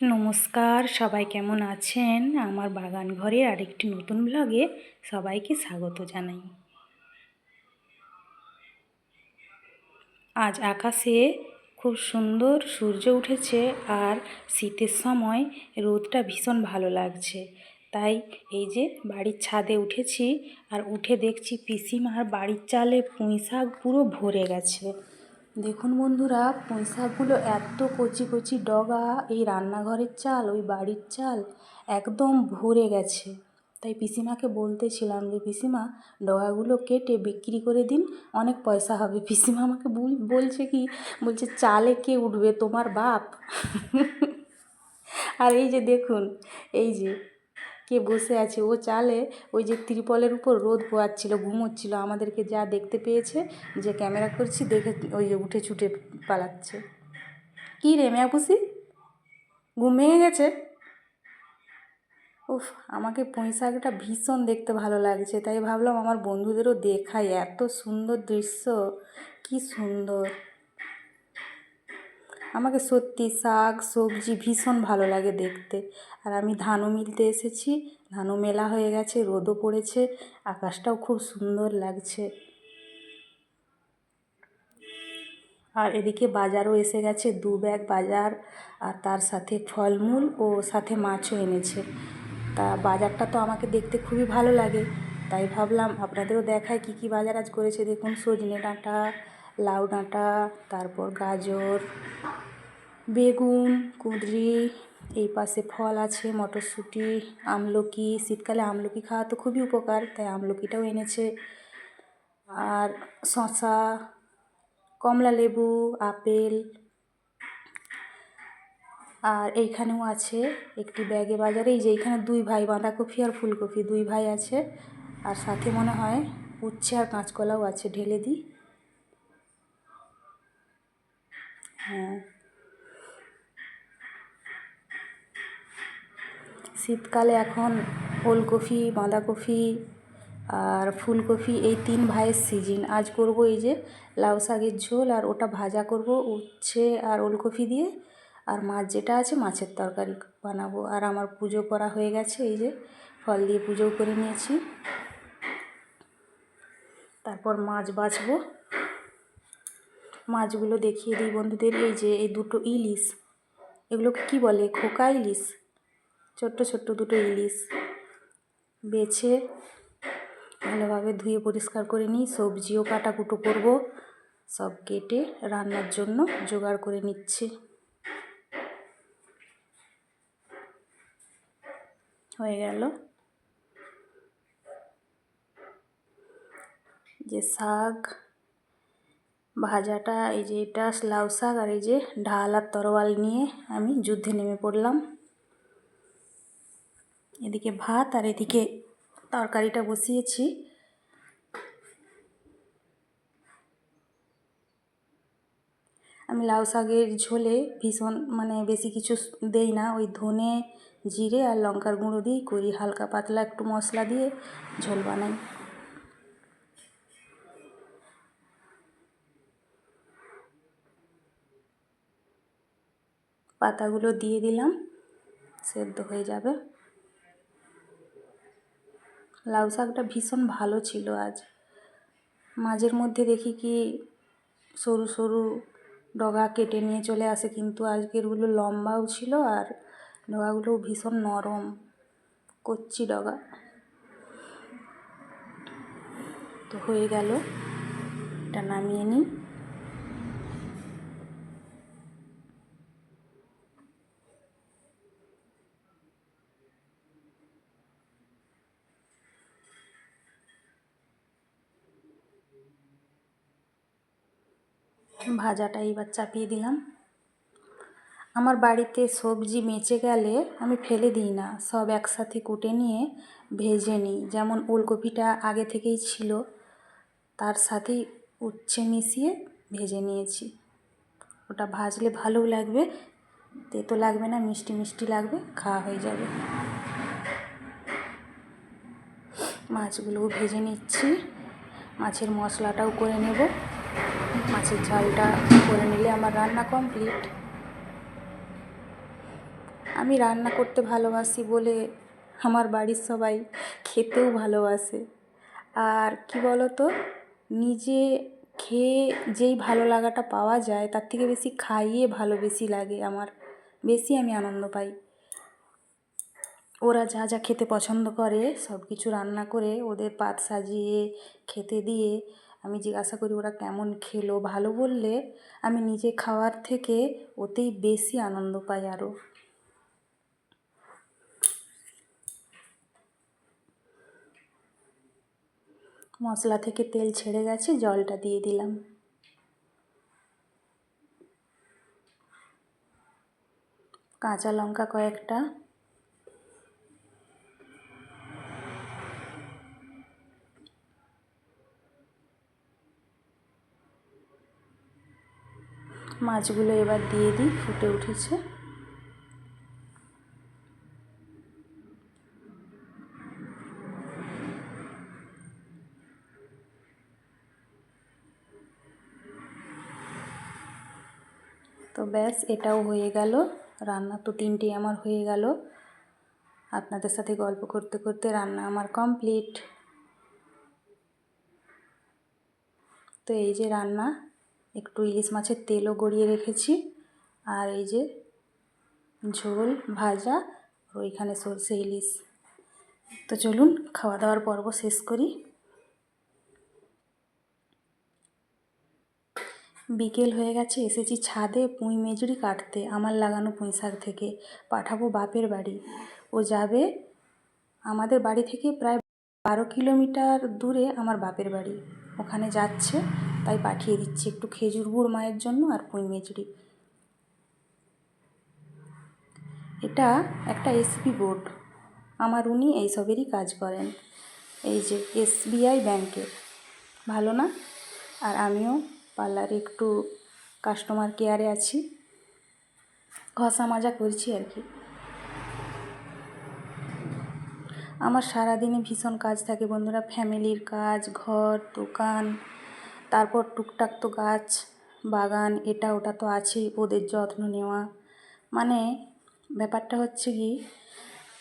নমস্কার, সবাই কেমন আছেন? আমার বাগান ঘরে আরেকটি নতুন ব্লগে সবাইকে স্বাগত জানাই। আজ আকাশে খুব সুন্দর সূর্য উঠেছে আর শীতের সময় রোদটা ভীষণ ভালো লাগছে। তাই এই যে বাড়ির ছাদে উঠেছি আর উঠে দেখছি পিসিমার বাড়ির চালে পুঁই শাক পুরো ভরে গেছে। দেখুন বন্ধুরা পুঁই শাকগুলো এত কচি কচি ডগা, এই রান্নাঘরের চাল, ওই বাড়ির চাল একদম ভরে গেছে। তাই পিসিমাকে বলতেছিলাম যে, পিসিমা, ডগাগুলো কেটে বিক্রি করে দিন, অনেক পয়সা হবে। পিসিমা আমাকে বলছে কি, বলছে, চালে কে উঠবে? তোমার বাপ? আর এই যে দেখুন, এই যে কে বসে আছে? ও চালে ওই যে ত্রিপলের উপর রোদ পোয়াচ্ছিল ঘুমোচ্ছিল। আমাদেরকে যা দেখতে পেয়েছে, যে ক্যামেরা করছি, দেখে ওই যে উঠে ছুটে পালাচ্ছে। কী রে পুষি ঘুম ভেঙে গেছে? উফ, আমাকে পুঁই শাকটা ভীষণ দেখতে ভালো লাগছে। তাই ভাবলাম আমার বন্ধুদেরও দেখাই। এত সুন্দর দৃশ্য। কি সুন্দর। আমাকে সত্যি শাক, সবজি ভীষণ ভালো লাগে দেখতে। আর আমি ধানও মিলতে এসেছি, ধানও মেলা হয়ে গেছে, রোদও পড়েছে, আকাশটাও খুব সুন্দর লাগছে। আর এদিকে বাজারও এসে গেছে, দু ব্যাগ বাজার, আর তার সাথে ফলমূল ও সাথে মাছও এনেছে। তা বাজারটা তো আমাকে দেখতে খুবই ভালো লাগে, তাই ভাবলাম আপনাদেরও দেখায় কী কী বাজার আজ করেছে। দেখুন সজনে ডাঁটা লাউ ডাঁটা, তারপর গাজর, বেগুন, কুঁদরি, এই পাশে ফল আছে, মটরশুঁটি, আমলকি। শীতকালে আমলকি খাওয়া তো খুবই উপকার, তাই আমলকিটাও এনেছে। আর শশা কমলা লেবু, আপেল। আর এইখানেও আছে একটি ব্যাগে বাজারে, এই যে এইখানে দুই ভাই, বাঁধাকপি আর ফুলকপি, দুই ভাই আছে। আর সাথে মনে হয় উচ্ছে আর কাঁচকলাও আছে, ঢেলে দিই। হ্যাঁ। শীতকালে এখন ওলকপি বাঁধাকপি আর ফুলকপি এই তিন ভাইয়ের সিজন। আজ করব এই যে লাউ শাকের ঝোল আর ওটা ভাজা করব উচ্ছে আর ওলকপি দিয়ে। আর মাছ যেটা আছে মাছের তরকারি বানাবো। আর আমার পুজো করা হয়ে গেছে, এই যে ফল দিয়ে পুজোও করে নিয়েছি। তারপর মাছ বাছবো। মাছগুলো দেখিয়ে দিই বন্ধুদের, এই যে এই দুটো ইলিশ। এগুলোকে কি বলে? খোকা ইলিশ? ছোট্ট ছোট্ট দুটো ইলিশ। বেছে ভালোভাবে ধুয়ে পরিষ্কার করে নিই। সবজিও কাটাকুটো করব। সব কেটে রান্নার জন্য জোগাড় করে নিচ্ছি। হয়ে গেল। যে শাক ভাজাটা, এই যে এটা, লাউ শাক আর এই যে ঢাল আর তরোয়াল নিয়ে আমি যুদ্ধে নেমে পড়লাম। এদিকে ভাত আর এদিকে তরকারিটা বসিয়েছি। আমি লাউ শাকের ঝোলে ভীষণ মানে বেশি কিছু দেই না, ওই ধনে, জিরে আর লঙ্কার গুঁড়ো দিয়েই করি হালকা পাতলা একটু মশলা দিয়ে ঝোল বানাই। পাতাগুলো দিয়ে দিলাম, সেদ্ধ হয়ে যাবে। লাউ শাকটা ভীষণ ভালো ছিল আজ। মাঝের মধ্যে দেখি কি সরু সরু ডগা কেটে নিয়ে চলে আসে, কিন্তু আজকেরগুলো লম্বাও ছিল আর ডগাগুলোও ভীষণ নরম কচ্ছি ডগা। তো হয়ে গেল, এটা নামিয়ে নিই। ভাজাটা এবার চাপিয়ে দিলাম। আমার বাড়িতে সবজি মেচে গেলে আমি ফেলে দিই না, সব একসাথে কুটে নিয়ে ভেজে নিই। যেমন ওলকপিটা আগে থেকেই ছিল, তার সাথেই উচ্ছে মিশিয়ে ভেজে নিয়েছি। ওটা ভাজলে ভালোও লাগবে, তেতো লাগবে না, মিষ্টি মিষ্টি লাগবে, খাওয়া হয়ে যাবে। মাছগুলোও ভেজে নিচ্ছি, মাছের মশলাটাও করে নেব। মাছের ঝালটা করে নিলে আমার রান্না কমপ্লিট আমি রান্না করতে ভালোবাসি বলে আমার বাড়ির সবাই খেতেও ভালোবাসে। আর কি বলো তো নিজে খেয়ে যেই ভালো লাগাটা পাওয়া যায়, তার থেকে বেশি খাইয়ে ভালো বেশি লাগে আমার। বেশি আমি আনন্দ পাই। ওরা যা যা খেতে পছন্দ করে সব কিছু রান্না করে, ওদের পাত সাজিয়ে, খেতে দিয়ে আমি জিজ্ঞাসা করি, ওরা কেমন খেলো? ভালো বললে, আমি নিজে খাওয়ার থেকে ওতেই বেশি আনন্দ পাই আরও মশলা থেকে তেল ছেড়ে গেছে, জলটা দিয়ে দিলাম। কাঁচা লঙ্কা কয়েকটা। মাছগুলো এবার দিয়ে দিই, ফুটে উঠেছে। তো ব্যাস, এটাও হয়ে গেল। রান্না তো তিনটে আমার হয়ে গেল। আপনাদের সাথে গল্প করতে করতে রান্না আমার কমপ্লিট। তো এই যে রান্না একটু ইলিশ মাছের তেলও গড়িয়ে রেখেছি। আর এই যে ঝোল, ভাজা ওইখানে সর্ষে ইলিশ। তো চলুন খাওয়া দাওয়ার পর্ব শেষ করি। বিকেল হয়ে গেছে, এসেছি ছাদে পুঁই মেজুরি কাটতে, আমার লাগানো পুঁই শাক থেকে। পাঠাবো বাপের বাড়ি। ও যাবে আমাদের বাড়ি থেকে প্রায় বারো কিলোমিটার দূরে আমার বাপের বাড়ি। ওখানে যাচ্ছে তাই পাঠিয়ে দিচ্ছি একটু খেজুর গুড় মায়ের জন্য আর পুঁই মেজুরি এটা একটা এসবি বোর্ড আমার উনি এইসবেরই কাজ করেন। এই যে এসবিআই ব্যাংকের ভালো না? আর আমিও পার্লারে একটু কাস্টমার কেয়ারে আছি। ঘষা মাজা করছি আর কি। আমার সারাদিনে ভীষণ কাজ থাকে বন্ধুরা। ফ্যামিলির কাজ, ঘর, দোকান। তারপর টুকটাক তো গাছ, বাগান, এটা ওটা তো আছেই, ওদের যত্ন নেওয়া। মানে ব্যাপারটা হচ্ছে কি,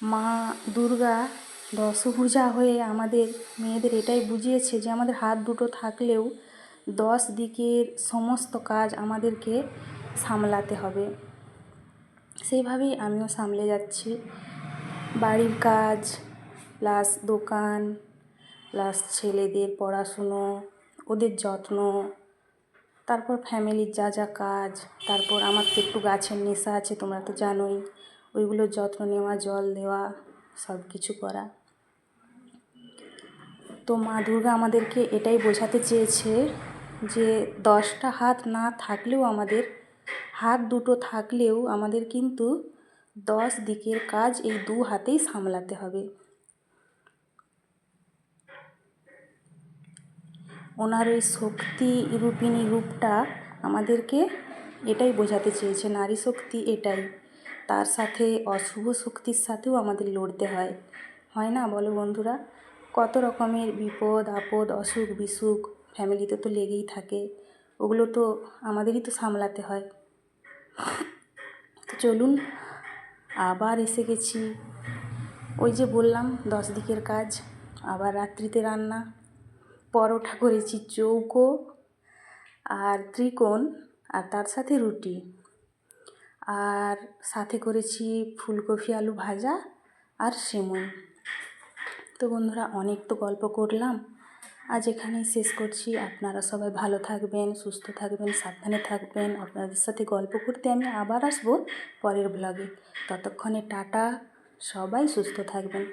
মা দুর্গা দশভূজা হয়ে আমাদের মেয়েদের এটাই বুঝিয়েছে যে আমাদের হাত দুটো থাকলেও দশ দিকের সমস্ত কাজ আমাদেরকে সামলাতে হবে। সেইভাবেই আমিও সামলে যাচ্ছি। বাড়ির কাজ, প্লাস দোকান, প্লাস ছেলেদের পড়াশুনো ওদের যত্ন, তারপর ফ্যামিলির যা যা কাজ, তারপর আমার তো একটু গাছের নেশা আছে, তোমরা তো জানোই। ওইগুলোর যত্ন নেওয়া, জল দেওয়া সব কিছু করা। তো মা দুর্গা আমাদেরকে এটাই বোঝাতে চেয়েছে যে, দশটা হাত না থাকলেও আমাদের, হাত দুটো থাকলেও আমাদের কিন্তু দশ দিকের কাজ এই দু হাতেই সামলাতে হবে। ওনার ওই শক্তি রূপিণী রূপটা আমাদেরকে এটাই বোঝাতে চেয়েছে, নারী শক্তি এটাই। তার সাথে অশুভ শক্তির সাথেও আমাদের লড়তে হয়। হয় না বলো বন্ধুরা? কত রকমের বিপদ, আপদ, অসুখ, বিসুখ ফ্যামিলিতে তো লেগেই থাকে। ওগুলো তো আমাদেরই তো সামলাতে হয়। চলুন, আবার এসে গেছি। ওই যে বললাম, দশ দিকের কাজ, আবার রাত্রিতে রান্না। পরোটা করেছি চৌকো আর ত্রিকোণ আর তার সাথে রুটি। আর সাথে করেছি ফুলকপি আলু ভাজা আর সেমন। তো বন্ধুরা, অনেক তো গল্প করলাম। আজ এখানেই শেষ করছি। আপনারা সবাই ভালো থাকবেন, সুস্থ থাকবেন, সাবধানে থাকবেন। আপনাদের সাথে গল্প করতে আমি আবার আসব পরের ব্লগে ততক্ষণে টাটা। সবাই সুস্থ থাকবেন।